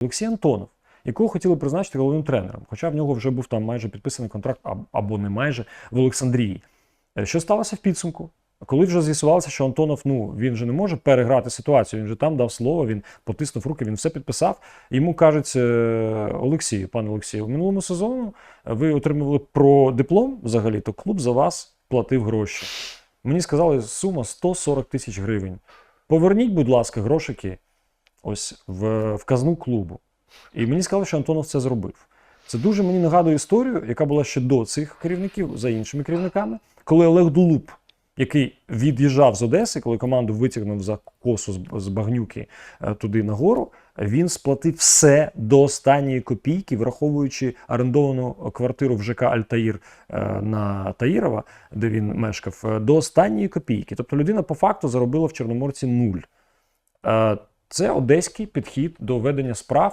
Олексій Антонов, якого хотіли призначити головним тренером, хоча в нього вже був там майже підписаний контракт або не майже в Олександрії. Е, Що сталося в підсумку? Коли вже з'ясувалося, що Антонов ну він же не може переграти ситуацію, він же там дав слово, він потиснув руки, він все підписав. Йому кажуть, е, Олексію, пане Олексію, в минулому сезону ви отримували про диплом взагалі, то клуб за вас платив гроші. Мені сказали, сума 140 тисяч гривень. Поверніть, будь ласка, грошики ось в, в казну клубу. І мені сказали, що Антонов це зробив. Це дуже мені нагадує історію, яка була ще до цих керівників, за іншими керівниками, коли Олег Дулуп, який від'їжджав з Одеси, коли команду витягнув за косу з, з багнюки е, туди нагору, він сплатив все до останньої копійки, враховуючи орендовану квартиру в ЖК Альтаїр е, на Таїрова, де він мешкав, е, до останньої копійки. Тобто людина по факту заробила в Чорноморці нуль. Це одеський підхід до ведення справ